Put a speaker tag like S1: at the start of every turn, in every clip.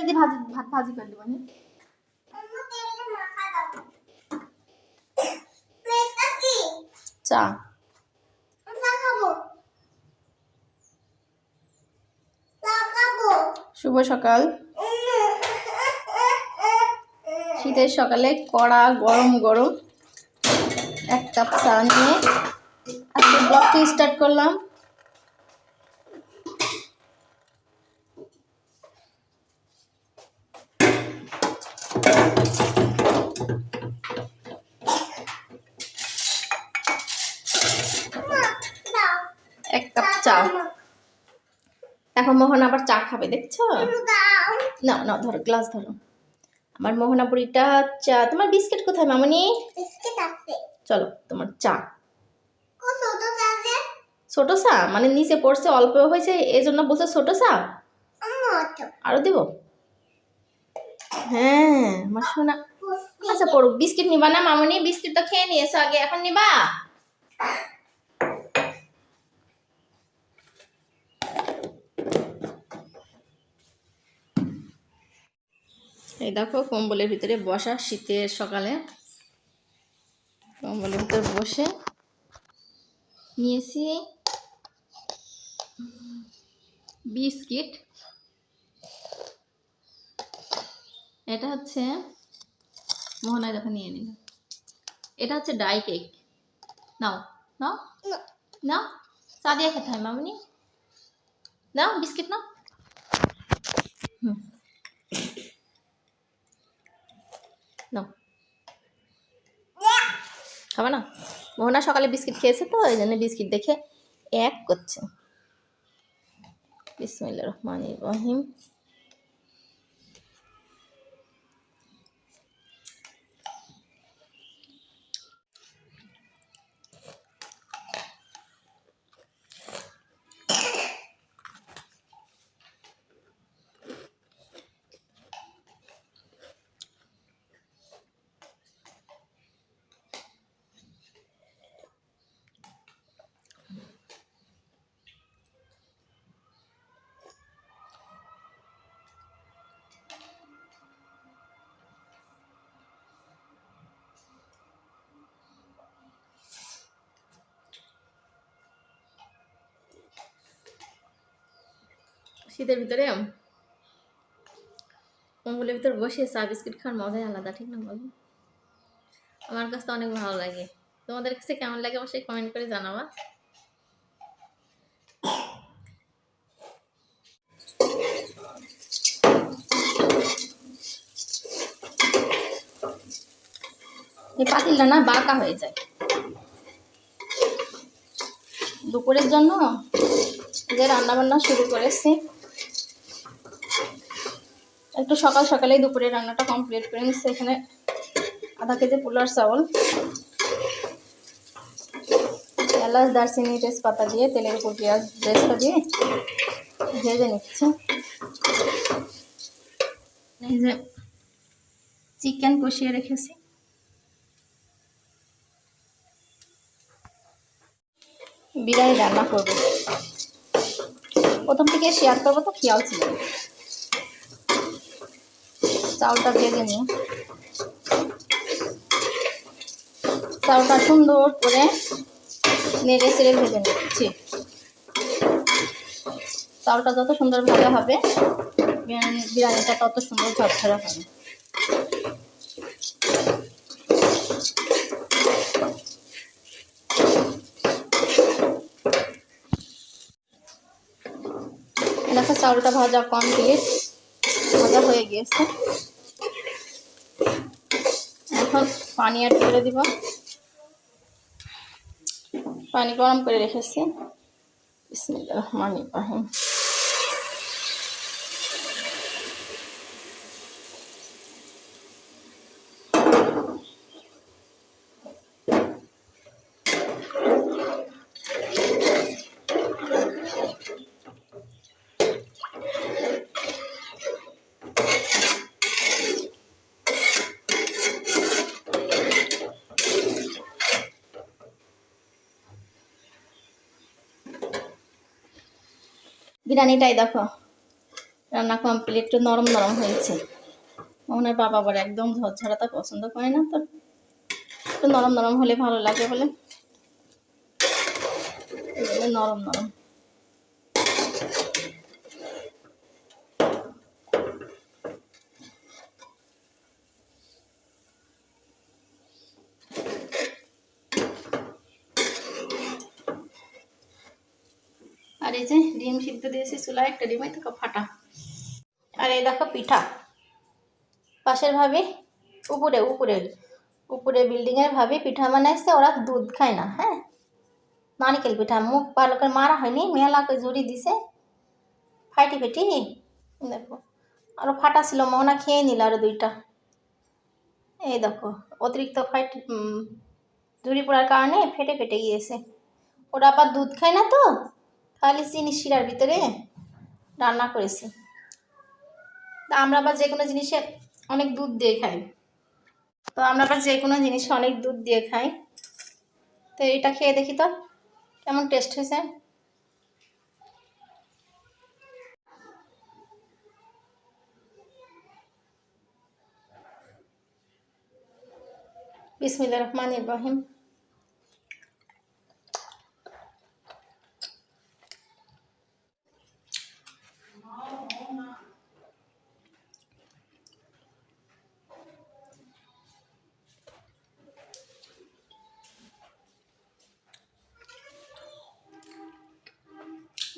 S1: যদি ভাজি ভাত ভাজি করে দেবো নি চা। শুভ সকাল। শীতের সকালে কড়া গরম গরম। এক কাপ চা নিয়ে আজকে ব্লগটি স্টার্ট করলাম। এক কাপ চা। এখন মোহন আবার চা খাবে দেখছ? না না ধরো গ্লাস ধরো। আমার মোহনাপুরিটা চা। তোমার বিস্কিট কোথায় মামনি? চলো তোমার চা। ছোট চা মানে নিচে পড়ছে অল্প হয়েছে এই জন্য বলছে ছোট চা? আরও দেব? হ্যাঁ আমার শোনা আচ্ছা পড়ুক। বিস্কিট নিবা না মামনি। বিস্কিট তো খেয়ে নিয়েছো আগে এখন নিবা? এই দেখো কম্বলের ভিতরে বসা শীতের সকালে। কম্বলের ভিতরে বসে নিয়েছি বিস্কিট। এটা হচ্ছে মোহনায় দেখো নিয়ে নিল। এটা হচ্ছে ডাই কেক। নাও নাও নাও চা দিয়ে খেতে হয় মামনি। নাও বিস্কিট নাও। হুম। নাও খাবে না? মোহনা সকালে বিস্কিট খেয়েছে তো ওই জন্য বিস্কিট দেখে এক করছে। বিসমিল্লা রহমান রহিম। শীতের ভিতরে কম্বলের ভিতর বসে চা, বিস্কিট খাওয়ার মজাই আলাদা, ঠিক না বলো? আমার কাছে তো অনেক ভালো লাগে। তোমাদের কাছে কেমন লাগে অবশ্যই কমেন্ট করে জানাবা। এই পাতিলটা না বাঁকা হয়ে যায়। দুপুরের জন্য যে রান্না বান্না শুরু করেছি একটু সকাল সকালেই দুপুরে রান্নাটা কমপ্লিট করে নিচ্ছি। এখানে আধা কেজি পোলার চাউল, এলাচ, দারচিনি, তেজপাতা দিয়ে, তেলের উপর পেঁয়াজ বেরেস্তা দিয়ে ভেজে নিচ্ছি। এই যে চিকেন কষিয়ে রেখেছি। বিরিয়ানি রান্না করব। প্রথম থেকে শেয়ার করব তো, খেয়াল ছিল না। চাউলটা ভেজে নিই চালটা সুন্দর করে নেড়ে চেড়ে ভেজে নিচ্ছি। চাউলটা যত সুন্দর ভাজা হবে, বিরিয়ানি, বিরিয়ানিটা তত সুন্দর ঝরঝরা হবে। দেখো চাউলটা ভাজা কমপ্লিট, ভাজা হয়ে গিয়েছে। এখন পানি অ্যাড করে দিব। পানি গরম করে রেখেছি। বিসমিল্লাহির রহমানির রহিম। বিরিয়ানিটাই দেখো। রান্না কমপ্লিট একটু নরম নরম হয়েছে। মনে বাবা আবার একদম ঝরঝরাটা পছন্দ করে না তো। একটু নরম নরম হলে ভালো লাগে বলে। নরম নরম আর এই যে ডিম সিদ্ধ দিয়েছি চুলা একটা ডিমই থেকে ফাটা। আর এই দেখো পিঠা। পাশের ভাবি উপরে উপরে উপরে বিল্ডিংয়ের ভাবি পিঠা বানাইছে, ওরা দুধ খায় না হ্যাঁ? নারিকেল পিঠা, মুখ ভালো করে মারা হয়নি মেলাকে জুড়ি দিছে। ফাইটি ফেটি, দেখো। আরও ফাটা ছিল মোহনা খেয়ে নিল আরও দুইটা। এই দেখো, অতিরিক্ত ফাইট ঝুড়ি পড়ার কারণে ফেটে ফেটে গিয়েছে। ওরা আবার দুধ খায় না তো? খালি চিনি শিরার ভিতরে রান্না করেছি। তা আমরা আবার যে কোনো জিনিসে অনেক দুধ দিয়ে খাই। তো আমরা আবার যে কোনো জিনিসে অনেক দুধ দিয়ে খাই। তো এটা খেয়ে দেখি তো, কেমন টেস্ট হয়েছে? বিসমিল্লা রহমান ইব্রাহিম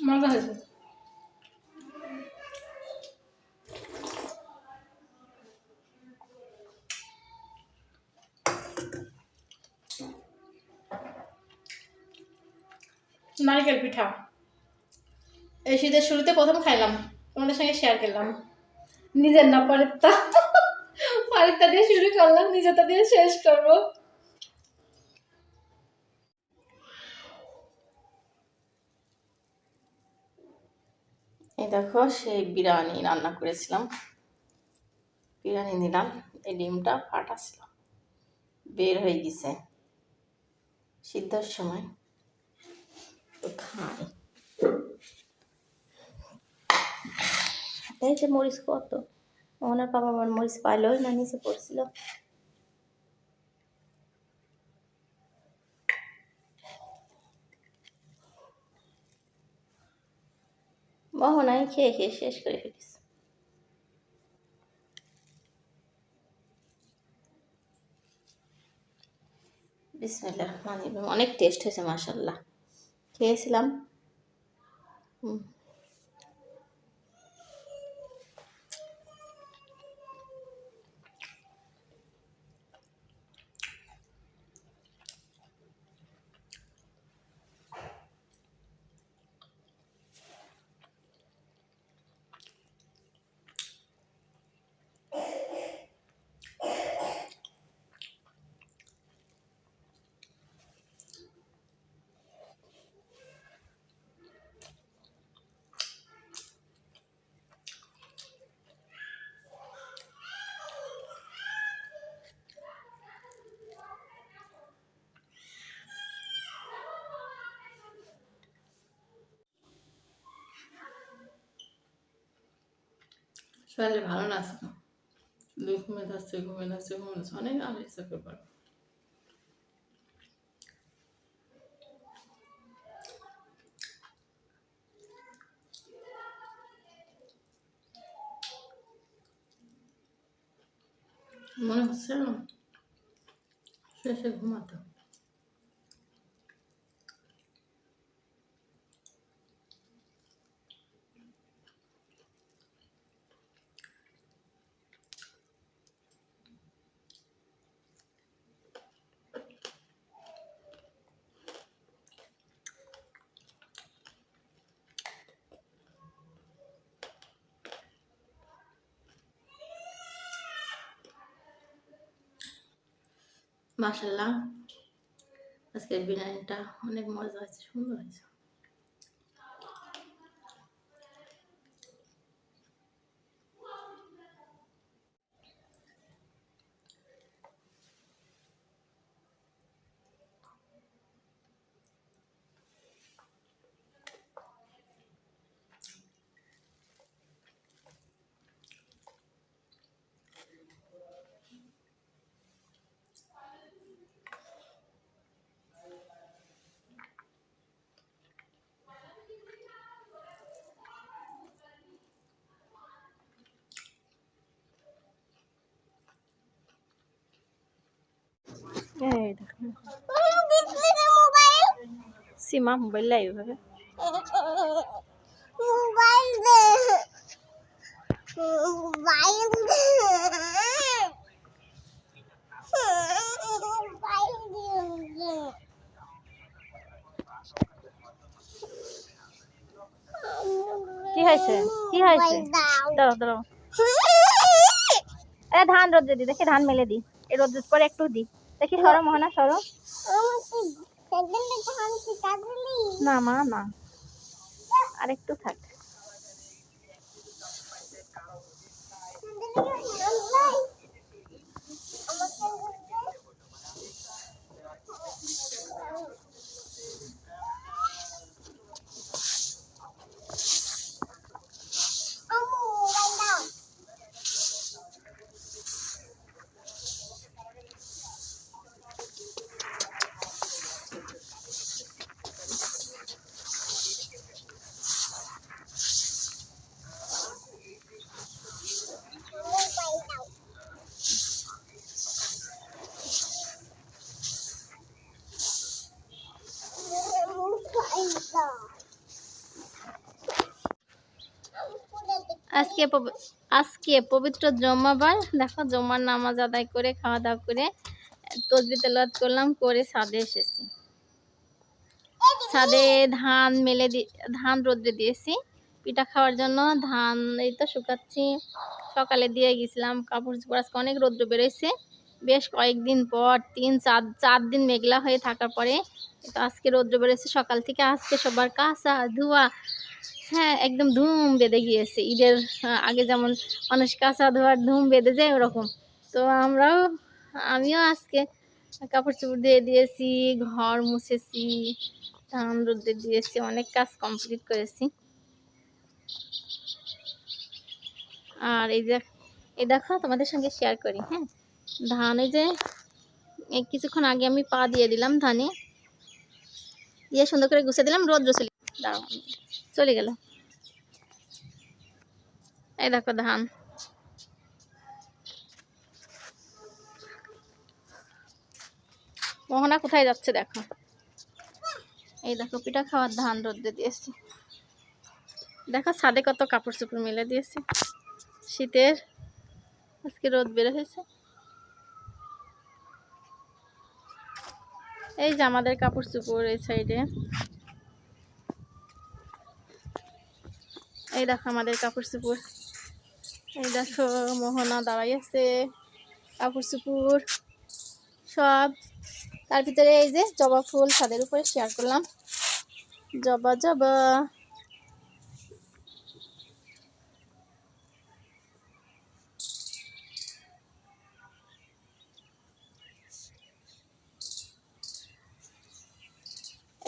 S1: মজা হয়েছে নারকেল পিঠা। এই শীতের শুরুতে প্রথম খাইলাম। তোমাদের সঙ্গে শেয়ার করলাম। নিজের না পরেরটা পরেরটা দিয়ে শুরু করলাম, নিজেরটা দিয়ে শেষ করব। এই দেখো, সেই বিরিয়ানি রান্না করেছিলাম। বিরিয়ানি নিলাম, এই ডিমটা ফাটা ছিল বের হয়ে গেছে। সিদ্ধর সময়। খাই এই যে মরিচ কত? ওনার বাবা আমার মরিচ পাইলই না নিচে পড়ছিল? মোহনাই খেয়ে খেয়ে শেষ করে ফেলিস বিসমিল্লাহ রহমান রহিম। অনেক টেস্ট হয়েছে মাসাল্লাহ খেয়েছিলাম হুম। শরীরে ভালো না আছে শুধু ঘুমে যাচ্ছে ঘুমে যাচ্ছে ঘুমে যাচ্ছে অনেক আগে চোখে পড়ে মনে হচ্ছে না? শেষে ঘুমাতো মাশাল্লাহ আজকের বিরিয়ানিটা অনেক মজা হয়েছে সুন্দর হয়েছে
S2: মোবাইল
S1: সীমা মোবাইল
S2: দে
S1: কি হয়েছে? কি হয়েছে? দাঁড়াও দাঁড়াও। এ, ধান রোদ্রে দি, দেখি ধান মেলে দি। এই রোদ্রে পরে একটু দি। দেখি সরো মোহনা সরো। না মা না। আর একটু থাক। Thank পবি- আজকে আজকে পবিত্র জমাবার দেখো জমার নামাজ আদায় করে খাওয়া দাওয়া করে, তসবি তেলাওয়াত করলাম, করে ছাদে এসেছি। ছাদে ধান মেলে ধান রোদ্রে দিয়েছি। পিঠা খাওয়ার জন্য ধান এই তো শুকাচ্ছি। সকালে দিয়ে গেছিলাম কাপড় চোপড়। আজকে অনেক রোদ্র বেরোইছে। বেশ কয়েকদিন পর, তিন, চার চার দিন মেঘলা হয়ে থাকার পরে আজকে রোদ্র বেরোচ্ছে সকাল থেকে। আজকে সবার কাঁচা ধোয়া। হ্যাঁ একদম ধুম বেঁধে গিয়েছে। ঈদের আগে যেমন মানুষ কাঁচা ধোয়ার ধুম বেঁধে যায়, ওরকম। তো আমরাও, আমিও আজকে কাপড় চোপড় দিয়ে দিয়েছি, ঘর মুছেছি, ধান রোদে দিয়েছি, অনেক কাজ কমপ্লিট করেছি। আর এই যে এই দেখো, তোমাদের সঙ্গে শেয়ার করি হ্যাঁ? ধান এই যে কিছুক্ষণ আগে আমি পা দিয়ে দিলাম ধানে। দিয়ে সুন্দর করে গুছিয়ে দিলাম, রোদ্র চলে দাঁড়াও, চলে গেল। এই দেখো ধান। মোহনা কোথায় যাচ্ছে দেখো? এই দেখো পিঠা খাওয়ার ধান রোদ্রে দিয়েছি। দেখো ছাদে কত কাপড় চোপড় মেলে দিয়েছি। শীতের আজকে রোদ বের হয়েছে। এই যে আমাদের কাপড় চোপড় এই সাইডে। এই দেখো আমাদের কাপড় চোপড় দেখো, মোহনা দাঁড়াই আছে কাপড় চোপড় সব। তার ভিতরে এই যে জবা ফুল ছাদের উপরে শেয়ার করলাম। জবা জবা।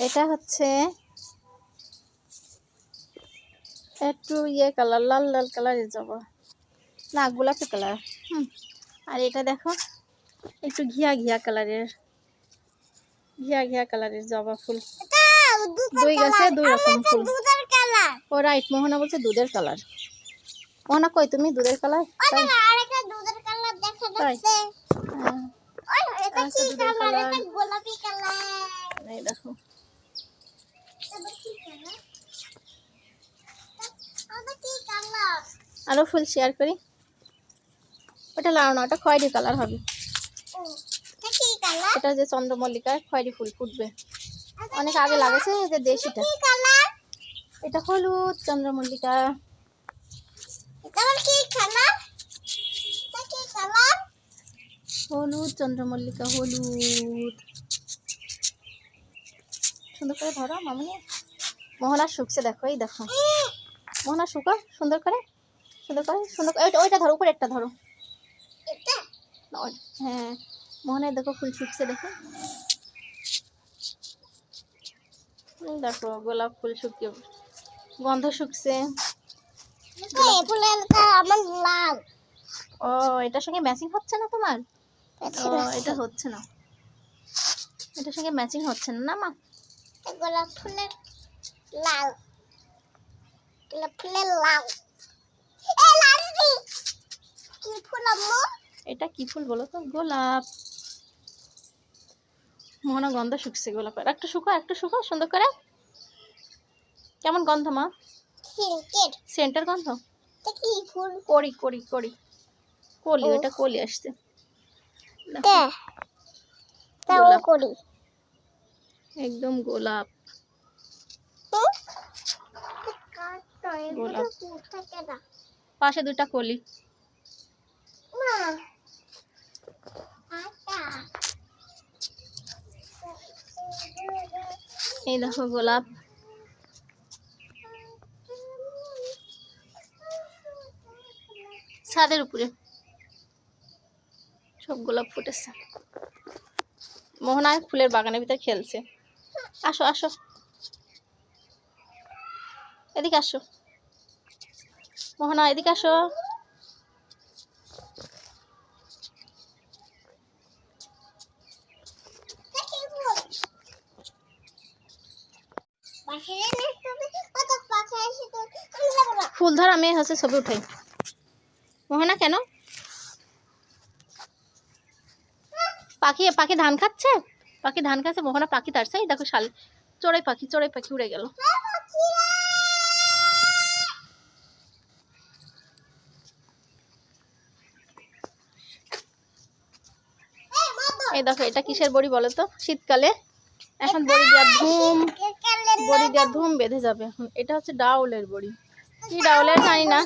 S1: এটা হচ্ছে একটু ইয়ে কালার, লাল লাল কালারের জবা। না গোলাপি কালার হুম। আর এটা দেখো একটু ঘিয়া ঘিয়া কালারের ঘিয়া ঘিয়া কালারের জবা ফুল। দুই গাছে দুই রকম ফুল। ও রাইট মোহনা বলছে দুধের কালার মোহনা কই তুমি দুধের কালার
S2: দেখা
S1: আরও ফুল শেয়ার করি? ওটা লাও না ওটা খয়েরি কালার হবে।
S2: এটা
S1: যে চন্দ্রমল্লিকার খয়েরি ফুল ফুটবে। অনেক আগে লাগেছে এই যে দেশিটা। এটা হলুদ চন্দ্রমল্লিকা। হলুদ চন্দ্রমল্লিকা হলুদ। সুন্দর করে ধরো মামনি। মোহনা শুকছে দেখো এই দেখো। মোহনা শুকো সুন্দর করে সুন্দর করে সুন্দর করে ওইটা ধরো উপরে একটা ধরো। হ্যাঁ মোহনায় দেখো ফুল শুকছে দেখো। দেখো গোলাপ ফুল শুকিয়ে গন্ধ শুকছে।
S2: আমার লাল।
S1: ও এটার সঙ্গে ম্যাচিং হচ্ছে না তোমার? ও এটা হচ্ছে না। এটার সঙ্গে ম্যাচিং হচ্ছে না না মা?
S2: গোলাপ ফুলের লাল। গোলাপ ফুলের লাল। এ লাল কি ফুল আম্মু?
S1: এটা কি ফুল বলো তো? গোলাপ। মনে গন্ধ শুকছে গোলাপের। একটা শুকো একটা শুকো সুন্দর করে। কেমন গন্ধ মা? সেন্টার। গন্ধ?
S2: এটা
S1: করি করি করি কলি। ওটা কলি আসছে।
S2: করি।
S1: একদম গোলাপ। পাশে দুটা কলি। এই দেখো গোলাপ। ছাদের উপরে। সব গোলাপ ফুটেছে। মোহনায় ফুলের বাগানের ভিতরে খেলছে। আসো আসো। এদিকে আসো। মোহনা, এদিকে আসো
S2: দেখি ফুল বাহিরে নেক্সট হবে কত পাখা এসে তো আমি যাব না
S1: আমি হচ্ছে ছবি উঠাই। মোহনা কেন? পাখি পাখি ধান খাচ্ছে? পাখি ধান খাচ্ছে মোহনা পাখি তারছে এই দেখো শাল, চড়াই পাখি চড়াই পাখি উড়ে গেল।
S2: এই
S1: দেখো, এটা কিসের বড়ি বলো তো? শীতকালে। এখন বড়ি দেওয়ার ধুম, বড়ি দেওয়ার ধুম বেঁধে যাবে। এখন এটা হচ্ছে ডাউলের বড়ি। কি ডাউলের জানি না।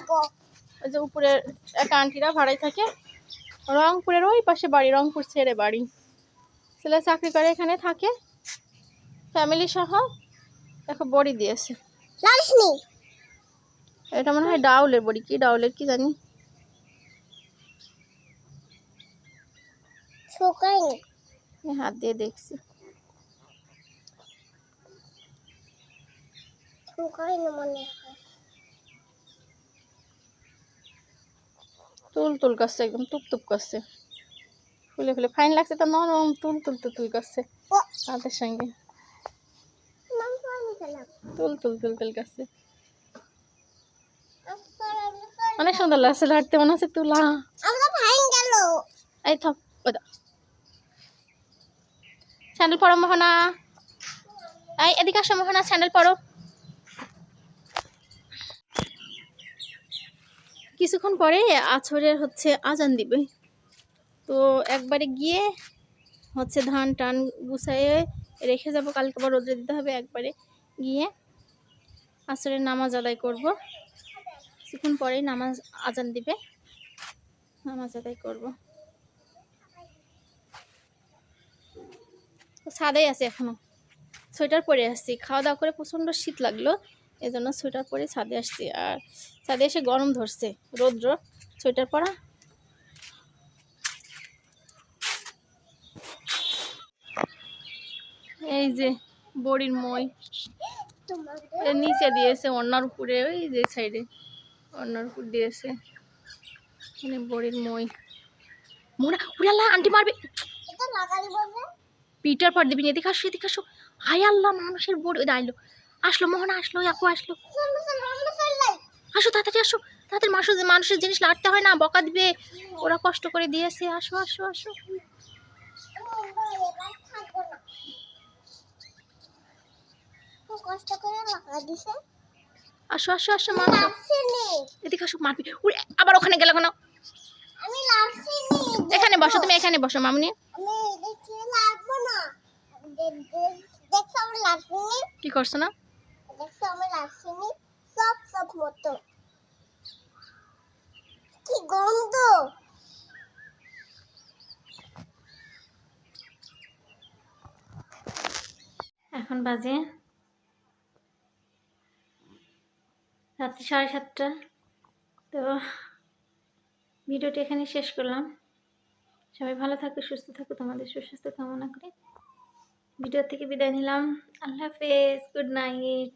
S1: ওই যে উপরের এক আন্টিরা ভাড়াই থাকে রংপুরের ওই পাশে বাড়ি রংপুর ছেড়ে বাড়ি। ছেলে চাকরি করে এখানে থাকে ফ্যামিলি সহ দেখো বড়ি দিয়েছে। এটা মনে হয় ডাউলের বড়ি কি ডাউলের কি জানি। হাত দিয়ে দেখছি।
S2: শুকায়নি মনে হয়।
S1: তুল তুল করছে, একদম টুপ টুপ করছে। ফুলে ফুলে ফাইন লাগছে তো, নরম তুল তুল তুল তুল করছে হাতের সঙ্গে। তুল তুল তুল তুল করছে। অনেক সুন্দর লাগছে, লাড়তে মনে হচ্ছে তুলা। এই থপ ওই স্যান্ডেল পরো মোহনা। এই, এদিকে আসো মোহনা স্যান্ডেল পরো কিছুক্ষণ পরে আছরের হচ্ছে আজান দিবে। তো একবারে গিয়ে হচ্ছে ধান টান গুছাইয়ে রেখে যাব, কালকে আবার রোদ্রে দিতে হবে, একবারে গিয়ে আসরের নামাজ আদায় করব। কিছুক্ষণ পরেই নামাজ আজান দিবে, নামাজ আদায় করব। তো ছাদেই আছে এখনও। সোয়েটার পরে আসছি, খাওয়া দাওয়া করে প্রচণ্ড শীত লাগল। এই জন্য সোয়েটার পরে ছাদে আসছি। আর ছাদে এসে গরম ধরছে রৌদ্র। সোয়েটার পরা। এই যে বড়ির মই নিচে দিয়েছে অন্যার উপরে ওই যে সাইডে অন্যার উপর দিয়েছে। এখানে বড়ির মই। মোরা উড়াল্লা আন্টি মারবে। পিটার পর দিবি এদিকে আসো এদিকে আসো। হাই আল্লাহ মানুষের বড় আইলো আসলো মোহনা আসলো আপু আসলো আসো তাড়াতাড়ি আসো তাড়াতাড়ি মানুষের মানুষের জিনিস লাড়তে হয় না বকা দিবে ওরা কষ্ট করে দিয়েছে আসো আসো আসো আসো আসো আসো মানুষ এদিকে আসো মারবি উড়ে আবার ওখানে গেল কেন এখানে বসো তুমি এখানে বসো মামনি কি করছ না
S2: সব সব মতো। কি গন্ধ?
S1: এখন বাজে রাত্রি সাড়ে সাতটা। তো ভিডিওটি এখানে শেষ করলাম। সবাই ভালো থাকো, সুস্থ থাকো, তোমাদের সুস্বাস্থ্য কামনা করে। ভিডিও থেকে বিদায় নিলাম। আল্লাহ হাফেজ, গুড নাইট।